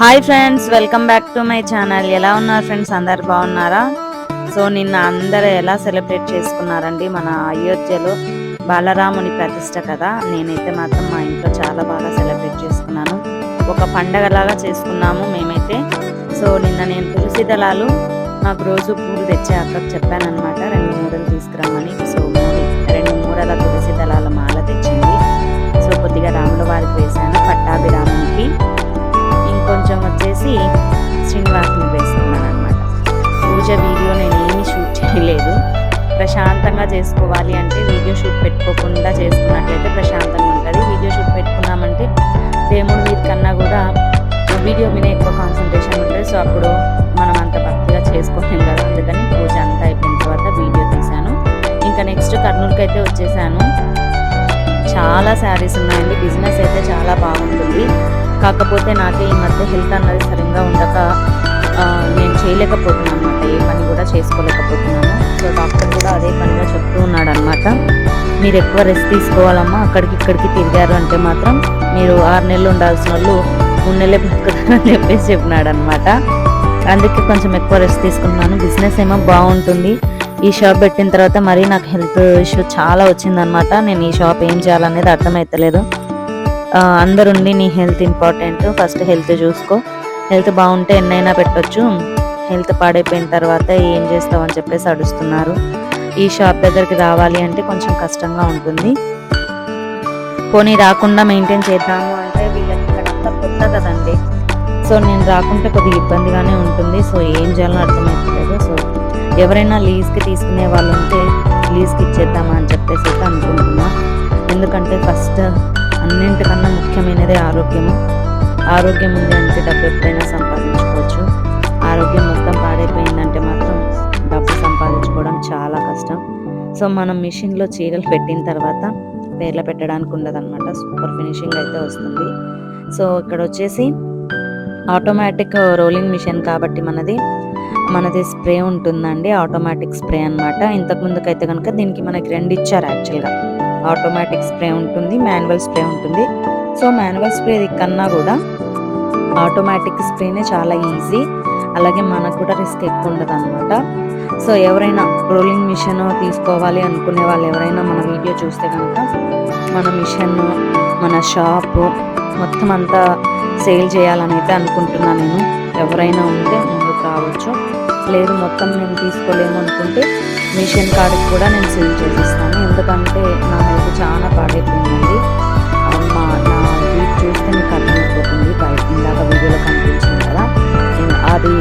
Hi friends welcome back to my channel ఎలా ఉన్నారు friends అందరు బాగున్నారా? సో నిన్న అందరూ ఎలా సెలబ్రేట్ చేసుకున్నారండి మన అయోధ్యలో బాలరాముని ప్రతిష్ట కదా? నేనైతే మాత్రం మా ఇంట్లో చాలా బాగా సెలబ్రేట్ చేసుకున్నాను. ఒక పండగలాగా చేసుకున్నాము మేమైతే. సో నిన్న నేను తులసి దళాలు నాకు రోజు పూలు తెచ్చే అక్కకు చెప్పానమాట రెండు మూడలు తీసుకురామని సో భక్తిగా కదా అందుకని పూజ అంతా అయిపోయిన తర్వాత వీడియో తీశాను. ఇంకా నెక్స్ట్ కర్నూలుకి అయితే వచ్చేసాను. చాలా శారీస్ ఉన్నాయండి బిజినెస్ అయితే చాలా బాగుంటుంది. కాకపోతే నాకే ఈ మధ్య హెల్త్ అన్నది సరిగ్గా ఉండక నేను చేయలేకపోతున్నాను అనమాట ఏ పని కూడా చేసుకోలేకపోతున్నాను. సో డాక్టర్ కూడా అదే పనిగా చెప్తూ ఉన్నాడు అనమాట మీరు ఎక్కువ రెస్ట్ తీసుకోవాలమ్మా అక్కడికి ఇక్కడికి తిరిగారు అంటే మాత్రం మీరు ఆరు నెలలు ఉండాల్సిన వాళ్ళు మూడు నెలలే బతుకుతారని చెప్పేసి చెప్పినాడు అనమాట అందుకే కొంచెం ఎక్కువ రెస్ట్ తీసుకున్నాను బిజినెస్ ఏమో బాగుంటుంది. ఈ షాప్ పెట్టిన తర్వాత మరీ నాకు హెల్త్ ఇష్యూ చాలా వచ్చిందనమాట నేను ఈ షాప్ ఏం చేయాలనేది అర్థమవుతలేదు అందరుండి నీ హెల్త్ ఇంపార్టెంట్ ఫస్ట్ హెల్త్ చూసుకో. హెల్త్ బాగుంటే ఎన్నైనా పెట్టొచ్చు. హెల్త్ పాడైపోయిన తర్వాత ఏం చేస్తావు అని చెప్పేసి అడుస్తున్నారు. ఈ షాప్ దగ్గరికి రావాలి అంటే కొంచెం కష్టంగా ఉంటుంది. పోనీ రాకుండా మెయింటైన్ చేద్దాము అంటే వీళ్ళకి ఇక్కడంతా కొత్త కదండి. సో నేను రాకుంటే కొద్దిగా ఇబ్బందిగానే ఉంటుంది. సో ఏం చేయాలో అర్థమవుతలేదు సో ఎవరైనా లీజ్కి తీసుకునే వాళ్ళు ఉంటే లీజ్కి ఇచ్చేద్దామా అని చెప్పేసి అయితే అనుకుంటున్నా. ఎందుకంటే ఫస్ట్ అన్నింటికన్నా ముఖ్యమైనదే ఆరోగ్యము. ఆరోగ్యం ఉంది అంటే డబ్బు ఎప్పుడైనా సంపాదించుకోవచ్చు. ఆరోగ్యం మొత్తం పాడైపోయిందంటే మాత్రం డబ్బు సంపాదించుకోవడం చాలా కష్టం. సో మనం మిషన్లో చీరలు పెట్టిన తర్వాత పేర్లు పెట్టడానికి ఉండదన్నమాట. సూపర్ ఫినిషింగ్ అయితే వస్తుంది. సో ఇక్కడ వచ్చేసి ఆటోమేటిక్ రోలింగ్ మిషన్ కాబట్టి మనది మనది స్ప్రే ఉంటుందండి ఆటోమేటిక్ స్ప్రే అనమాట ఇంతకు అయితే కనుక దీనికి మనకి రెండు ఇచ్చారు యాక్చువల్గా. ఆటోమేటిక్ స్ప్రే ఉంటుంది మాన్యువల్ స్ప్రే ఉంటుంది. సో మాన్యువల్ స్ప్రే కన్నా కూడా ఆటోమేటిక్ స్ప్రేనే చాలా ఈజీ. అలాగే మనకు కూడా రిస్క్ ఎక్కువ ఉండదు అనమాట సో ఎవరైనా రోలింగ్ మిషన్ తీసుకోవాలి అనుకునే వాళ్ళు ఎవరైనా మన వీడియో చూస్తే కనుక మన మిషన్ మన షాపు మొత్తం అంతా సేల్ చేయాలని అయితే అనుకుంటున్నాను నేను. ఎవరైనా ఉంటే ముందుకు రావచ్చు. లేదు మొత్తం నేను తీసుకోలేము అనుకుంటే మిషన్ కార్డుకి కూడా నేను సేల్ చేసిస్తాను. ఎందుకంటే నా హెల్త్ చాలా పాడైపోయిందండి. మా నా వీక్ చూస్తే మీకు అర్థమైపోతుంది. బయట ఇందాక వీడియోలో కనిపించింది కదా. అది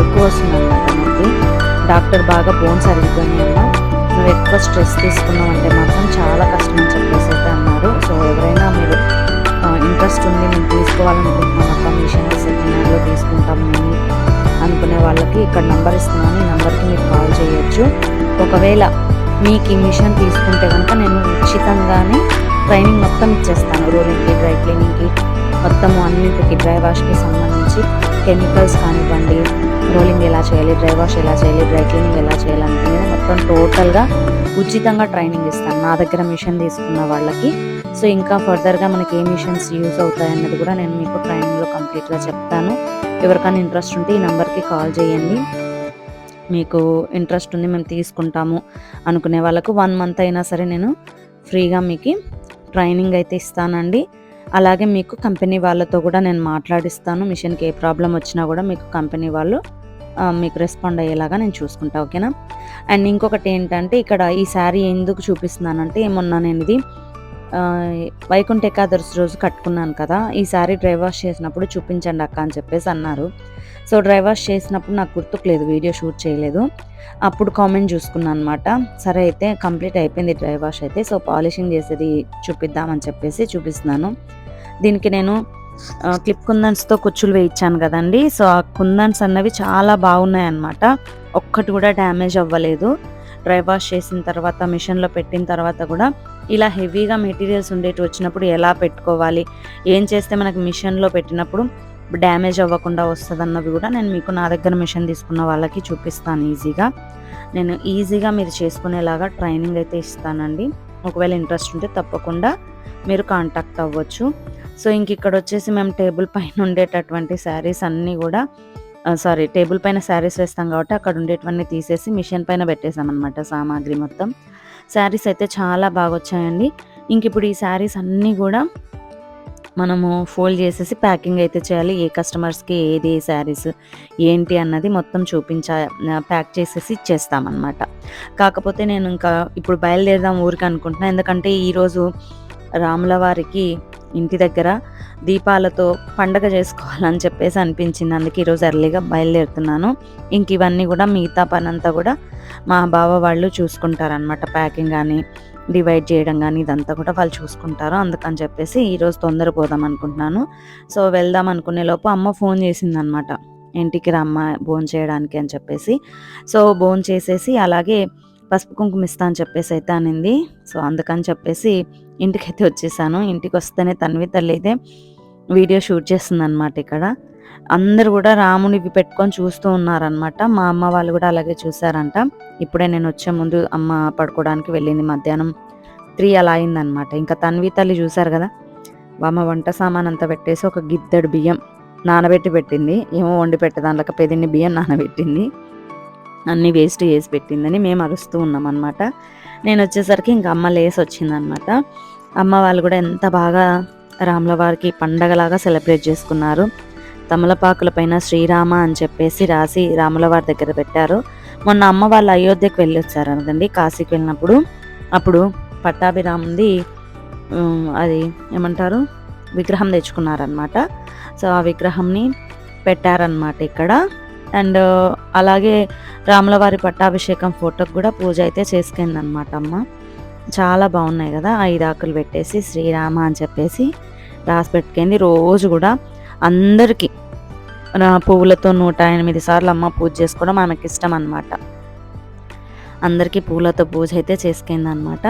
ఎక్కువ వస్తుంది అనమాట నొప్పి డాక్టర్ బాగా బోన్స్ అరిగిపోయినాయమ్మా నువ్వు ఎక్కువ స్ట్రెస్ తీసుకున్నావు అంటే మాత్రం చాలా కష్టం అని చెప్పేసి అయితే అన్నారు. సో ఎవరైనా తీసుకోవాలనుకుంటున్నాం తీసుకోవాలనుకుంటున్నాను ఒక తీసుకుంటాం అనుకునే వాళ్ళకి ఇక్కడ నంబర్ ఇస్తున్నాను ఈ నెంబర్కి మీరు కాల్ చేయొచ్చు. ఒకవేళ మీకు ఈ మిషన్ తీసుకుంటే కనుక నేను ఉచితంగానే ట్రైనింగ్ మొత్తం ఇచ్చేస్తాను. రోలింగ్కి డ్రై క్లీనింగ్కి మొత్తము అన్నింటికి డ్రై వాష్కి సంబంధించి కెమికల్స్ కానివ్వండి రోలింగ్ ఎలా చేయాలి డ్రై వాష్ ఎలా చేయాలి డ్రై క్లీనింగ్ ఎలా చేయాలి అంటే మొత్తం టోటల్గా ఉచితంగా ట్రైనింగ్ ఇస్తాను. నా దగ్గర మిషన్ తీసుకున్న వాళ్ళకి. సో ఇంకా ఫర్దర్గా మనకి ఏ మిషన్స్ యూజ్ అవుతాయి అన్నది కూడా నేను మీకు ట్రైనింగ్లో కంప్లీట్గా చెప్తాను. ఎవరికైనా ఇంట్రెస్ట్ ఉంటే ఈ నెంబర్కి కాల్ చేయండి. మీకు ఇంట్రెస్ట్ ఉంది మేము తీసుకుంటాము అనుకునే వాళ్ళకు వన్ మంత్ అయినా సరే నేను ఫ్రీగా మీకు ట్రైనింగ్ అయితే ఇస్తానండి. అలాగే మీకు కంపెనీ వాళ్ళతో కూడా నేను మాట్లాడిస్తాను. మిషన్కి ఏ ప్రాబ్లం వచ్చినా కూడా మీకు కంపెనీ వాళ్ళు మీకు రెస్పాండ్ అయ్యేలాగా నేను చూసుకుంటా ఓకేనా? అండ్ ఇంకొకటి ఏంటంటే ఇక్కడ ఈ శారీ ఎందుకు చూపిస్తున్నానంటే మొన్న నేను ఇది వైకుంఠ ఏకాదశి రోజు కట్టుకున్నాను కదా ఈ శారీ డ్రై వాష్ చేసినప్పుడు చూపించండి అక్క అని చెప్పేసి అన్నారు. సో డ్రై వాష్ చేసినప్పుడు నాకు గుర్తుకులేదు వీడియో షూట్ చేయలేదు. అప్పుడు కామెంట్ చూసుకున్నాను అనమాట సరే అయితే కంప్లీట్ అయిపోయింది డ్రై వాష్ అయితే సో పాలిషింగ్ చేసేది చూపిద్దామని చెప్పేసి చూపిస్తున్నాను. దీనికి నేను క్లిప్ కుందన్స్తో కుచ్చులు వేయించాను కదండి. సో ఆ కుందన్స్ అన్నవి చాలా బాగున్నాయి అన్నమాట ఒక్కటి కూడా డ్యామేజ్ అవ్వలేదు. డ్రై వాష్ చేసిన తర్వాత మిషన్లో పెట్టిన తర్వాత కూడా ఇలా హెవీగా మెటీరియల్స్ ఉండేటి వచ్చినప్పుడు ఎలా పెట్టుకోవాలి? ఏం చేస్తే మనకి మిషన్లో పెట్టినప్పుడు డ్యామేజ్ అవ్వకుండా వస్తుంది అన్నవి కూడా నేను మీకు నా దగ్గర మిషన్ తీసుకున్న వాళ్ళకి చూపిస్తాను ఈజీగా. నేను ఈజీగా మీరు చేసుకునేలాగా ట్రైనింగ్ అయితే ఇస్తానండి. ఒకవేళ ఇంట్రెస్ట్ ఉంటే తప్పకుండా మీరు కాంటాక్ట్ అవ్వచ్చు. సో ఇంక ఇక్కడ వచ్చేసి మేము టేబుల్ పైన ఉండేటటువంటి శారీస్ అన్నీ కూడా సారీ టేబుల్ పైన శారీస్ వేస్తాం కాబట్టి అక్కడ ఉండేటివన్నీ తీసేసి మిషన్ పైన పెట్టేసాం సామాగ్రి మొత్తం. శారీస్ అయితే చాలా బాగా వచ్చాయండి. ఇంక ఇప్పుడు ఈ శారీస్ అన్నీ కూడా మనము ఫోల్డ్ చేసేసి ప్యాకింగ్ అయితే చేయాలి. ఏ కస్టమర్స్కి ఏది ఏ శారీస్ ఏంటి అన్నది మొత్తం చూపించా ప్యాక్ చేసేసి ఇచ్చేస్తామన్నమాట కాకపోతే నేను ఇంకా ఇప్పుడు బయలుదేరదాం ఊరికి అనుకుంటున్నాను ఎందుకంటే ఈరోజు రాముల వారికి ఇంటి దగ్గర దీపాలతో పండగ చేసుకోవాలని చెప్పేసి అనిపించింది. అందుకే ఈరోజు ఎర్లీగా బయలుదేరుతున్నాను. ఇంక ఇవన్నీ కూడా మిగతా పని అంతా కూడా మా బావ వాళ్ళు చూసుకుంటారనమాట ప్యాకింగ్ కానీ డివైడ్ చేయడం కానీ ఇదంతా కూడా వాళ్ళు చూసుకుంటారు. అందుకని చెప్పేసి ఈరోజు తొందర పోదాం అనుకుంటున్నాను. సో వెళ్దాం అనుకునే లోపు అమ్మ ఫోన్ చేసిందనమాట ఇంటికి రమ్మ భోజనం చేయడానికి అని చెప్పేసి. సో భోజనం చేసేసి అలాగే పసుపు కుంకుమ ఇస్తా అని చెప్పేసి అయితే అనింది. సో అందుకని చెప్పేసి ఇంటికైతే వచ్చేసాను. ఇంటికి వస్తేనే తన్వి తల్లి అయితే వీడియో షూట్ చేస్తుంది అనమాట ఇక్కడ. అందరు కూడా రాముని ఇవి పెట్టుకొని చూస్తూ ఉన్నారనమాట మా అమ్మ వాళ్ళు కూడా అలాగే చూసారంట ఇప్పుడే నేను వచ్చే ముందు అమ్మ పడుకోవడానికి వెళ్ళింది మధ్యాహ్నం త్రీ అలా అయిందనమాట ఇంకా తన్వి తల్లి చూసారు కదా? అమ్మ వంట సామాన్ అంతా పెట్టేసి ఒక గిద్దెడు బియ్యం నానబెట్టి పెట్టింది. ఏమో వండి పెట్టే దాంట్లో పెదిన్ని బియ్యం నానబెట్టింది. అన్నీ వేస్ట్ చేసి పెట్టిందని మేము అరుస్తూ ఉన్నాం అనమాట నేను వచ్చేసరికి ఇంకా అమ్మ లేసి వచ్చిందనమాట అమ్మ వాళ్ళు కూడా ఎంత బాగా రాముల వారికి పండగలాగా సెలబ్రేట్ చేసుకున్నారు. తమలపాకుల పైన శ్రీరామ అని చెప్పేసి రాసి రాముల వారి దగ్గర పెట్టారు. మొన్న అమ్మ వాళ్ళు అయోధ్యకు వెళ్ళి వచ్చారు కదండి కాశీకి వెళ్ళినప్పుడు. అప్పుడు పట్టాభిరాముంది అది ఏమంటారు? విగ్రహం తెచ్చుకున్నారనమాట సో ఆ విగ్రహంని పెట్టారనమాట ఇక్కడ. అండ్ అలాగే రాములవారి పట్టాభిషేకం ఫోటోకి కూడా పూజ అయితే చేసుకుందనమాట అమ్మ. చాలా బాగున్నాయి కదా ఐదు ఆకులు పెట్టేసి శ్రీరామ అని చెప్పేసి రాసి పెట్టుకుంది. రోజు కూడా అందరికీ పువ్వులతో నూట ఎనిమిది సార్లు అమ్మ పూజ చేసుకోవడం ఆమెకి ఇష్టం అనమాట అందరికీ పూలతో పూజ అయితే చేసుకుంది అనమాట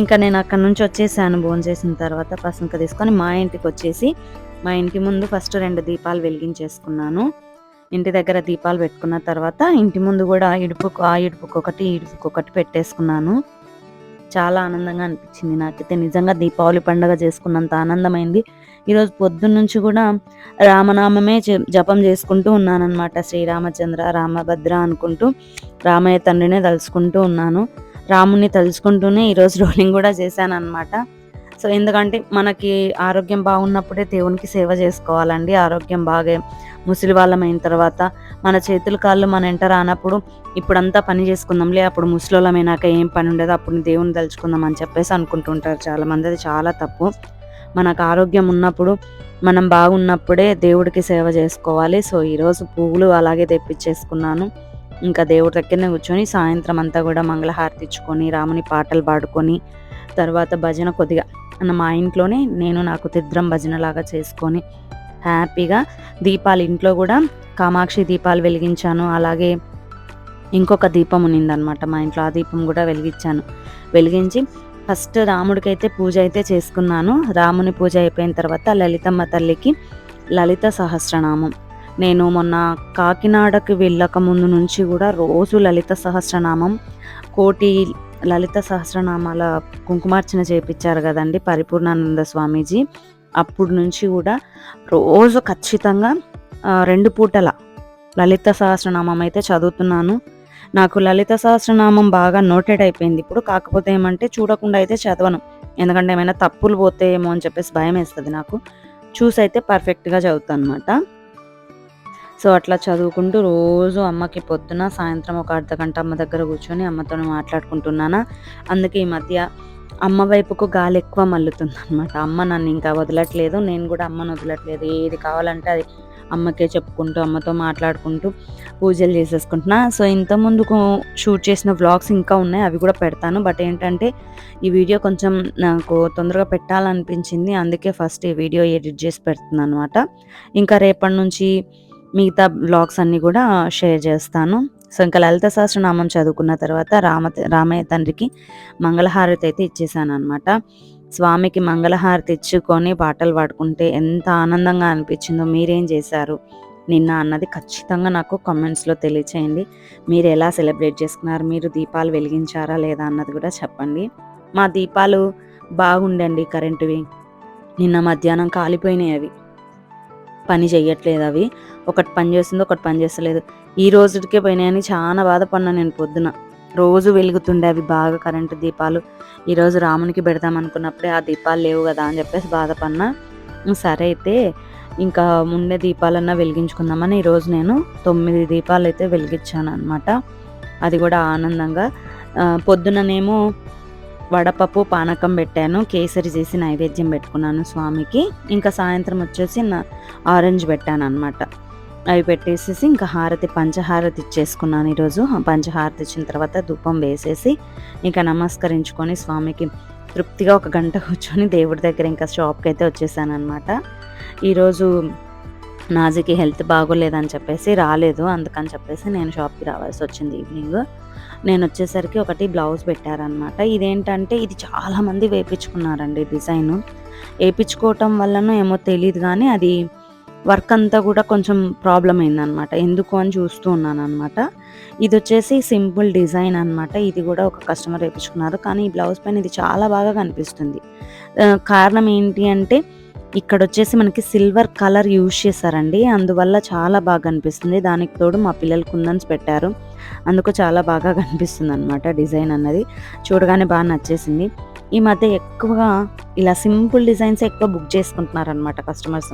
ఇంకా నేను అక్కడ నుంచి వచ్చేసాను భోజనం చేసిన తర్వాత పసంక తీసుకొని మా ఇంటికి వచ్చేసి మా ఇంటి ముందు ఫస్ట్ రెండు దీపాలు వెలిగించేసుకున్నాను. ఇంటి దగ్గర దీపాలు పెట్టుకున్న తర్వాత ఇంటి ముందు కూడా ఇడుపుకు ఆ ఇడుపుకొకటి ఇడుపుకొకటి పెట్టేసుకున్నాను. చాలా ఆనందంగా అనిపించింది నాకైతే. నిజంగా దీపావళి పండుగ చేసుకున్నంత ఆనందమైంది. ఈరోజు పొద్దున్న నుంచి కూడా రామనామమే జపం చేసుకుంటూ ఉన్నానన్నమాట. శ్రీరామచంద్ర రామభద్ర అనుకుంటూ రామయ్య తండ్రినే తలుచుకుంటూ ఉన్నాను. రాముని తలుచుకుంటూనే ఈరోజు రోలింగ్ కూడా చేశాను అనమాట సో ఎందుకంటే మనకి ఆరోగ్యం బాగున్నప్పుడే దేవునికి సేవ చేసుకోవాలండి. ఆరోగ్యం బాగా ముసలి వాళ్ళం అయిన తర్వాత మన చేతులు కాళ్ళు మన ఎంట రానప్పుడు ఇప్పుడంతా పని చేసుకుందాంలే అప్పుడు ముసలోళ్ళమైనాక ఏం పని ఉండదు అప్పుడు దేవుని తలుచుకుందాం అని చెప్పేసి అనుకుంటుంటారు చాలా మంది అది చాలా తప్పు. మనకు ఆరోగ్యం ఉన్నప్పుడు మనం బాగున్నప్పుడే దేవుడికి సేవ చేసుకోవాలి. సో ఈరోజు పువ్వులు అలాగే తెప్పించేసుకున్నాను. ఇంకా దేవుడి దగ్గరనే కూర్చొని సాయంత్రం అంతా కూడా మంగళహారతి ఇచ్చుకొని రాముని పాటలు పాడుకొని తర్వాత భజన కొద్దిగా అన్న మా ఇంట్లోనే నేను నాకు తిద్రం భజన లాగా చేసుకొని హ్యాపీగా దీపాలు ఇంట్లో కూడా కామాక్షి దీపాలు వెలిగించాను. అలాగే ఇంకొక దీపం ఉన్నిందనమాట మా ఇంట్లో. ఆ దీపం కూడా వెలిగించాను. వెలిగించి ఫస్ట్ రాముడికైతే పూజ అయితే చేసుకున్నాను. రాముని పూజ అయిపోయిన తర్వాత లలితమ్మ తల్లికి లలిత సహస్రనామం. నేను మొన్న కాకినాడకి వెళ్ళక ముందు నుంచి కూడా రోజు లలిత సహస్రనామం కోటి లలిత సహస్రనామాల కుంకుమార్చన చేయించారు కదండి పరిపూర్ణానంద స్వామీజీ. అప్పుడు నుంచి కూడా రోజు ఖచ్చితంగా రెండు పూటల లలిత సహస్రనామం అయితే చదువుతున్నాను. నాకు లలిత సహస్రనామం బాగా నోటెడ్ అయిపోయింది ఇప్పుడు. కాకపోతే ఏమంటే చూడకుండా అయితే చదవను. ఎందుకంటే ఏమైనా తప్పులు పోతాయేమో అని చెప్పేసి భయం వేస్తుంది నాకు. చూసి అయితే పర్ఫెక్ట్గా చదువుతాను అనమాట సో అట్లా చదువుకుంటూ రోజు అమ్మకి పొద్దున సాయంత్రం ఒక అర్ధ గంట అమ్మ దగ్గర కూర్చొని అమ్మతో మాట్లాడుకుంటున్నానా? అందుకే ఈ మధ్య అమ్మ వైపుకు గాలి ఎక్కువ మల్లుతుంది అనమాట అమ్మ నన్ను ఇంకా వదలట్లేదు నేను కూడా అమ్మను వదలట్లేదు. ఏది కావాలంటే అది అమ్మకే చెప్పుకుంటూ అమ్మతో మాట్లాడుకుంటూ పూజలు చేసేసుకుంటున్నా. సో ఇంత ముందుకు షూట్ చేసిన వ్లాగ్స్ ఇంకా ఉన్నాయి అవి కూడా పెడతాను. బట్ ఏంటంటే ఈ వీడియో కొంచెం నాకు తొందరగా పెట్టాలనిపించింది. అందుకే ఫస్ట్ ఈ వీడియో ఎడిట్ చేసి పెడుతున్నాను అనమాట ఇంకా రేపటి నుంచి మిగతా బ్లాగ్స్ అన్నీ కూడా షేర్ చేస్తాను. సో ఇంకా లలిత సహస్రనామం చదువుకున్న తర్వాత రామ రామయ్య తండ్రికి మంగళహారతి అయితే ఇచ్చేసాను అనమాట స్వామికి మంగళహారతి ఇచ్చుకొని పాటలు పాడుకుంటే ఎంత ఆనందంగా అనిపించిందో మీరేం చేశారు? నిన్న అన్నది ఖచ్చితంగా నాకు కామెంట్స్లో తెలియచేయండి. మీరు ఎలా సెలబ్రేట్ చేసుకున్నారు? మీరు దీపాలు వెలిగించారా లేదా అన్నది కూడా చెప్పండి. మా దీపాలు బాగుండండి కరెంటువి. నిన్న మధ్యాహ్నం కాలిపోయినాయి అవి. పని చెయ్యట్లేదు అవి. ఒకటి పని చేస్తుంది ఒకటి పని చేస్తలేదు. ఈ రోజుకే పోయినాయని చాలా బాధపడినా నేను పొద్దున. రోజు వెలుగుతుండే అవి బాగా కరెంటు దీపాలు. ఈరోజు రామునికి పెడదాం అనుకున్నప్పుడే ఆ దీపాలు లేవు కదా అని చెప్పేసి బాధపడినా. సరే అయితే ఇంకా ముందే దీపాలన్నా వెలిగించుకుందామని ఈరోజు నేను తొమ్మిది దీపాలు అయితే వెలిగించాను అనమాట అది కూడా ఆనందంగా. పొద్దుననేమో వడపప్పు పానకం పెట్టాను కేసరి చేసి నైవేద్యం పెట్టుకున్నాను స్వామికి. ఇంకా సాయంత్రం వచ్చేసి నా ఆరెంజ్ పెట్టాను అనమాట అవి పెట్టేసేసి ఇంకా హారతి పంచహారతి ఇచ్చేసుకున్నాను ఈరోజు. పంచహారతి ఇచ్చిన తర్వాత ధూపం వేసేసి ఇంకా నమస్కరించుకొని స్వామికి తృప్తిగా ఒక గంట కూర్చొని దేవుడి దగ్గర ఇంకా షాప్కి అయితే వచ్చేసాను అనమాట ఈరోజు నాజీకి హెల్త్ బాగోలేదని చెప్పేసి రాలేదు. అందుకని చెప్పేసి నేను షాప్కి రావాల్సి వచ్చింది ఈవినింగ్. నేను వచ్చేసరికి ఒకటి బ్లౌజ్ పెట్టారనమాట ఇదేంటంటే ఇది చాలామంది వేపించుకున్నారండి డిజైన్. వేపించుకోవటం వల్లనో ఏమో తెలియదు కానీ అది వర్క్ అంతా కూడా కొంచెం ప్రాబ్లం అయిందనమాట ఎందుకు అని చూస్తూ ఉన్నాను అనమాట ఇది వచ్చేసి సింపుల్ డిజైన్ అన్నమాట. ఇది కూడా ఒక కస్టమర్ వేయించుకున్నారు కానీ ఈ బ్లౌజ్ పైన ఇది చాలా బాగా కనిపిస్తుంది. కారణం ఏంటి అంటే ఇక్కడ వచ్చేసి మనకి సిల్వర్ కలర్ యూజ్ చేశారండి. అందువల్ల చాలా బాగా కనిపిస్తుంది దానికి తోడు మా పిల్లలు కుందన్స్ పెట్టారు. అందుకు చాలా బాగా కనిపిస్తుంది అనమాట డిజైన్ అన్నది. చూడగానే బాగా నచ్చేసింది. ఈ మధ్య ఎక్కువగా ఇలా సింపుల్ డిజైన్స్ ఎక్కువ బుక్ చేసుకుంటున్నారు అనమాట కస్టమర్స్.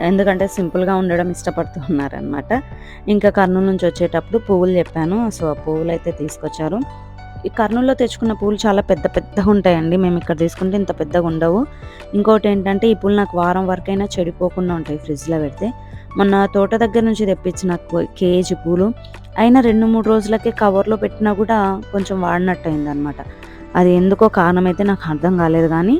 ఎందుకంటే సింపుల్గా ఉండడం ఇష్టపడుతూ ఉన్నారనమాట ఇంకా కర్నూలు నుంచి వచ్చేటప్పుడు పువ్వులు చెప్పాను. సో ఆ పువ్వులు అయితే తీసుకొచ్చారు. ఈ కర్నూలులో తెచ్చుకున్న పూలు చాలా పెద్ద పెద్దగా ఉంటాయండి. మేము ఇక్కడ తీసుకుంటే ఇంత పెద్దగా ఉండవు. ఇంకోటి ఏంటంటే ఈ పూలు నాకు వారం వరకైనా చెడిపోకుండా ఉంటాయి ఫ్రిడ్జ్లో పెడితే. మొన్న తోట దగ్గర నుంచి తెప్పించిన కేజీ పూలు. అయినా రెండు మూడు రోజులకే కవర్లో పెట్టినా కూడా కొంచెం వాడినట్టు అయింది అనమాట అది ఎందుకో కారణం అయితే నాకు అర్థం కాలేదు కానీ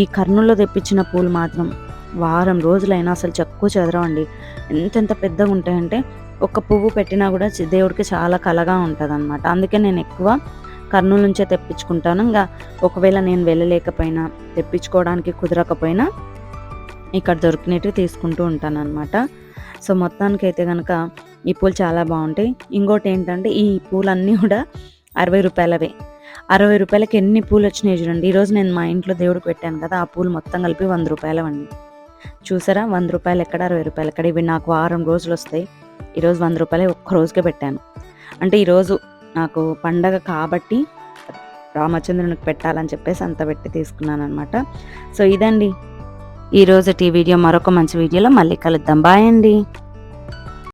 ఈ కర్నూలులో తెప్పించిన పూలు మాత్రం వారం రోజులైనా అసలు చెక్కు చెదరవండి. ఎంతెంత పెద్దగా ఉంటాయంటే ఒక పువ్వు పెట్టినా కూడా దేవుడికి చాలా కలగా ఉంటుంది అనమాట అందుకే నేను ఎక్కువ కర్నూలు నుంచే తెప్పించుకుంటాను. ఇంకా ఒకవేళ నేను వెళ్ళలేకపోయినా తెప్పించుకోవడానికి కుదరకపోయినా ఇక్కడ దొరికినట్టు తీసుకుంటూ ఉంటాను అనమాట సో మొత్తానికి అయితే కనుక ఈ పూలు చాలా బాగుంటాయి. ఇంకోటి ఏంటంటే ఈ పూలన్నీ కూడా అరవై రూపాయలవే. అరవై రూపాయలకి ఎన్ని పూలు వచ్చినాయి చూడండి. ఈరోజు నేను మా ఇంట్లో దేవుడికి పెట్టాను కదా ఆ పూలు మొత్తం కలిపి వంద రూపాయలవండి. చూసారా? వంద రూపాయలు ఎక్కడ అరవై రూపాయలు ఎక్కడ? ఇవి నాకు వారం రోజులు వస్తాయి. ఈరోజు వంద రూపాయలు ఒక్క రోజుకే పెట్టాను. అంటే ఈరోజు నాకు పండగ కాబట్టి రామచంద్రునికి పెట్టాలని చెప్పేసి అంత పెట్టి తీసుకున్నాను అనమాట సో ఇదండి. ఈరోజు టీ వీడియో. మరొక మంచి వీడియోలో మళ్ళీ కలుద్దాం. బాయ్ అండి.